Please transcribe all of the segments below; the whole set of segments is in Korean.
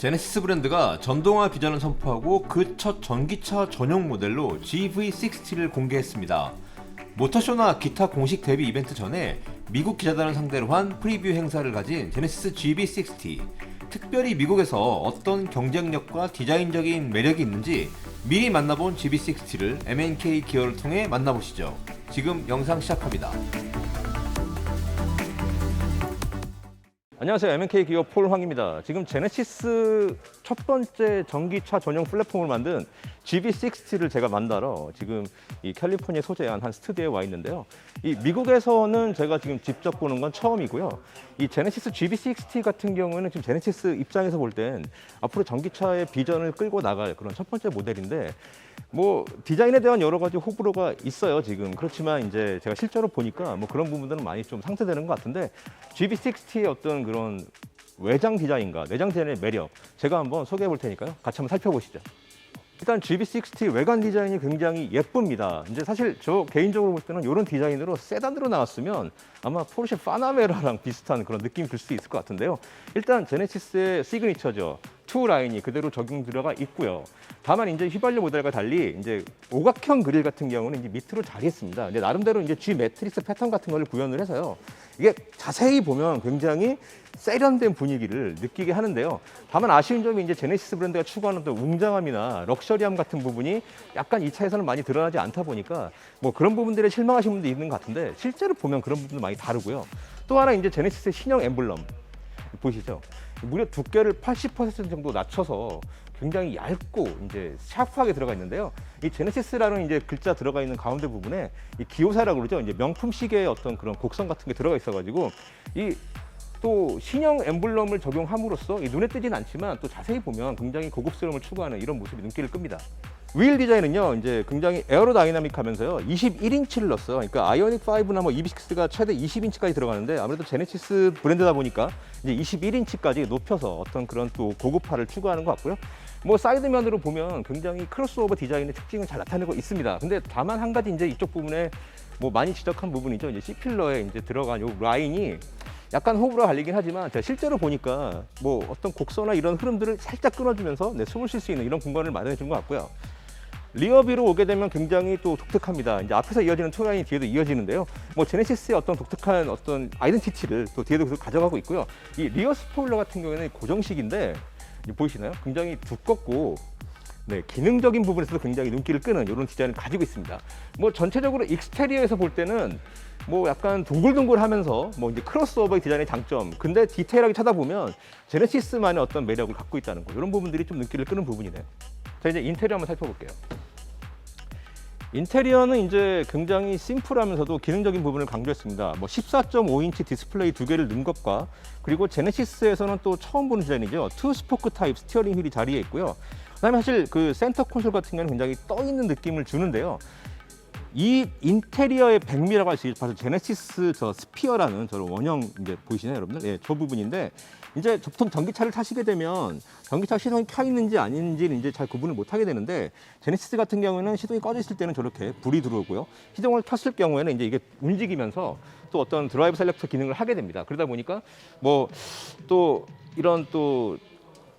제네시스 브랜드가 전동화 비전을 선포하고 그 첫 전기차 전용 모델로 GV60를 공개했습니다. 모터쇼나 기타 공식 데뷔 이벤트 전에 미국 기자단을 상대로 한 프리뷰 행사를 가진 제네시스 GV60. 특별히 미국에서 어떤 경쟁력과 디자인적인 매력이 있는지 미리 만나본 GV60를 MNK 기어를 통해 만나보시죠. 지금 영상 시작합니다. 안녕하세요. MNK 기업 폴황입니다. 지금 제네시스 첫 번째 전기차 전용 플랫폼을 만든 GV60를 제가 만나러 지금 이 캘리포니아 소재한 한 스튜디오에 와 있는데요. 이 미국에서는 제가 지금 직접 보는 건 처음이고요. 이 제네시스 GV60 같은 경우는 지금 제네시스 입장에서 볼 땐 앞으로 전기차의 비전을 끌고 나갈 그런 첫 번째 모델인데 뭐 디자인에 대한 여러 가지 호불호가 있어요 지금 그렇지만 이제 제가 실제로 보니까 뭐 그런 부분들은 많이 좀 상쇄되는 것 같은데 GV60의 어떤 그런 외장 디자인과 내장 디자인의 매력 제가 한번 소개해 볼 테니까요 같이 한번 살펴보시죠. 일단 GV60 외관 디자인이 굉장히 예쁩니다. 이제 사실 저 개인적으로 볼 때는 이런 디자인으로 세단으로 나왔으면 아마 포르쉐 파나메라랑 비슷한 그런 느낌이 들수 있을 것 같은데요. 일단 제네시스의 시그니처죠. 투 라인이 그대로 적용 들어가 있고요. 다만 이제 휘발유 모델과 달리 이제 오각형 그릴 같은 경우는 이제 밑으로 자리했습니다. 근데 나름대로 이제 G 매트리스 패턴 같은 걸 구현을 해서요. 이게 자세히 보면 굉장히 세련된 분위기를 느끼게 하는데요. 다만 아쉬운 점이 이제 제네시스 브랜드가 추구하는 또 웅장함이나 럭셔리함 같은 부분이 약간 이 차에서는 많이 드러나지 않다 보니까 뭐 그런 부분들에 실망하신 분도 있는 것 같은데 실제로 보면 그런 부분도 많이 다르고요. 또 하나 이제 제네시스의 신형 엠블럼 보시죠. 무려 두께를 80% 정도 낮춰서 굉장히 얇고 이제 샤프하게 들어가 있는데요. 이 제네시스라는 이제 글자 들어가 있는 가운데 부분에 이 기호사라고 그러죠. 이제 명품 시계의 어떤 그런 곡선 같은 게 들어가 있어가지고 이 또 신형 엠블럼을 적용함으로써 이 눈에 띄진 않지만 또 자세히 보면 굉장히 고급스러움을 추구하는 이런 모습이 눈길을 끕니다. 휠 디자인은요, 이제 굉장히 에어로다이나믹하면서요, 21인치를 넣었어요. 그러니까 아이오닉 5나 뭐 EV6가 최대 20인치까지 들어가는데 아무래도 제네시스 브랜드다 보니까 이제 21인치까지 높여서 어떤 그런 또 고급화를 추구하는 것 같고요. 뭐 사이드면으로 보면 굉장히 크로스오버 디자인의 특징을 잘 나타내고 있습니다. 근데 다만 한 가지 이제 이쪽 부분에 뭐 많이 지적한 부분이죠. 이제 C 필러에 이제 들어간 요 라인이 약간 호불호 갈리긴 하지만 제가 실제로 보니까 뭐 어떤 곡선이나 이런 흐름들을 살짝 끊어주면서 네, 숨을 쉴 수 있는 이런 공간을 마련해 준 것 같고요. 리어뷰로 오게 되면 굉장히 또 독특합니다. 이제 앞에서 이어지는 투라인이 뒤에도 이어지는데요. 뭐 제네시스의 어떤 독특한 어떤 아이덴티티를 또 뒤에도 계속 가져가고 있고요. 이 리어 스포일러 같은 경우에는 고정식인데 보이시나요? 굉장히 두껍고 네, 기능적인 부분에서도 굉장히 눈길을 끄는 이런 디자인을 가지고 있습니다. 뭐 전체적으로 익스테리어에서 볼 때는 뭐 약간 동글동글하면서 뭐 이제 크로스오버의 디자인의 장점. 근데 디테일하게 찾아보면 제네시스만의 어떤 매력을 갖고 있다는 거. 이런 부분들이 좀 눈길을 끄는 부분이네요. 자 이제 인테리어 한번 살펴볼게요. 인테리어는 이제 굉장히 심플하면서도 기능적인 부분을 강조했습니다. 뭐 14.5인치 디스플레이 두 개를 넣은 것과 그리고 제네시스에서는 또 처음 보는 디자인이죠. 투 스포크 타입 스티어링 휠이 자리에 있고요. 그다음에 사실 그 센터 콘솔 같은 경우는 굉장히 떠 있는 느낌을 주는데요. 이 인테리어의 백미라고 할 수. 바로 제네시스 저 스피어라는 저 원형 이제 보이시나요, 여러분들? 예, 저 부분인데 이제 보통 전기차를 타시게 되면 전기차 시동이 켜 있는지 아닌지를 이제 잘 구분을 못 하게 되는데 제네시스 같은 경우에는 시동이 꺼져 있을 때는 저렇게 불이 들어오고요. 시동을 켰을 경우에는 이제 이게 움직이면서 또 어떤 드라이브 셀렉터 기능을 하게 됩니다. 그러다 보니까 뭐 또 이런 또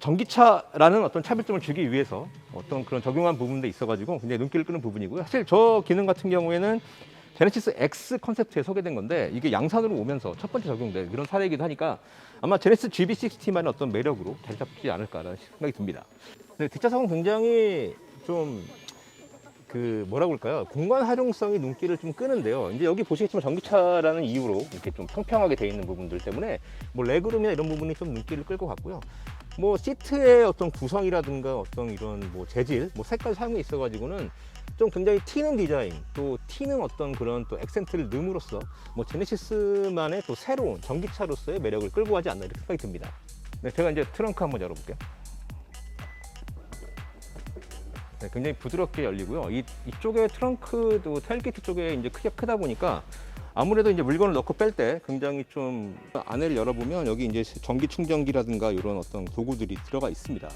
전기차라는 어떤 차별점을 주기 위해서 어떤 그런 적용한 부분도 있어가지고 굉장히 눈길을 끄는 부분이고요. 사실 저 기능 같은 경우에는 제네시스 X 컨셉트에 소개된 건데 이게 양산으로 오면서 첫 번째 적용된 이런 사례이기도 하니까 아마 제네시스 GV60만의 어떤 매력으로 자리 잡지 않을까라는 생각이 듭니다. 네, 뒷좌석은 굉장히 좀 그 뭐라고 할까요? 공간 활용성이 눈길을 좀 끄는데요. 이제 여기 보시겠지만 전기차라는 이유로 이렇게 좀 평평하게 돼 있는 부분들 때문에 뭐 레그룸이나 이런 부분이 좀 눈길을 끌 것 같고요. 뭐 시트의 어떤 구성이라든가 어떤 이런 뭐 재질, 뭐 색깔 사용에 있어 가지고는 좀 굉장히 튀는 디자인, 또 튀는 어떤 그런 또 액센트를 넣음으로써 뭐 제네시스만의 또 새로운 전기차로서의 매력을 끌고 가지 않나 이렇게 생각이 듭니다. 네, 제가 이제 트렁크 한번 열어볼게요. 네, 굉장히 부드럽게 열리고요. 이, 이쪽에 트렁크도 테일게이트 쪽에 이제 크기가 크다 보니까 아무래도 이제 물건을 넣고 뺄 때 굉장히 좀 안에를 열어보면 여기 이제 전기 충전기라든가 이런 어떤 도구들이 들어가 있습니다.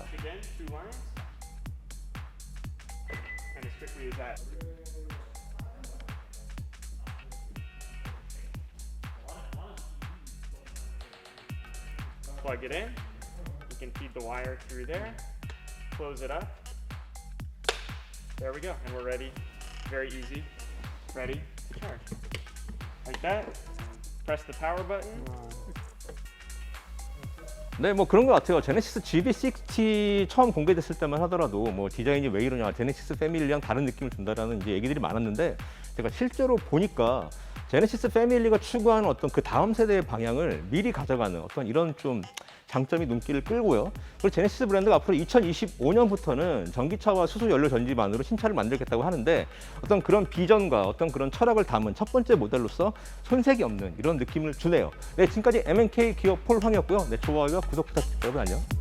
Plug it in. You can feed the up. There we go, and we're ready. Very easy. Ready charge. Like that. Press the power button. 네, 뭐 그런 것 같아요. 제네시스 GB60 처음 공개됐을 때만 하더라도 뭐 디자인이 왜 이러냐, 제네시스 패밀리랑 다른 느낌을 준다라는 이제 얘기들이 많았는데 제가 실제로 보니까 제네시스 패밀리가 추구하는 어떤 그 다음 세대의 방향을 미리 가져가는 어떤 이런 좀 장점이 눈길을 끌고요. 그리고 제네시스 브랜드가 앞으로 2025년부터는 전기차와 수소 연료 전지만으로 신차를 만들겠다고 하는데 어떤 그런 비전과 어떤 그런 철학을 담은 첫 번째 모델로서 손색이 없는 이런 느낌을 주네요. 네, 지금까지 M&K 기업 폴 황이었고요. 네, 좋아요와 구독 부탁드립니다. 여러분 안녕.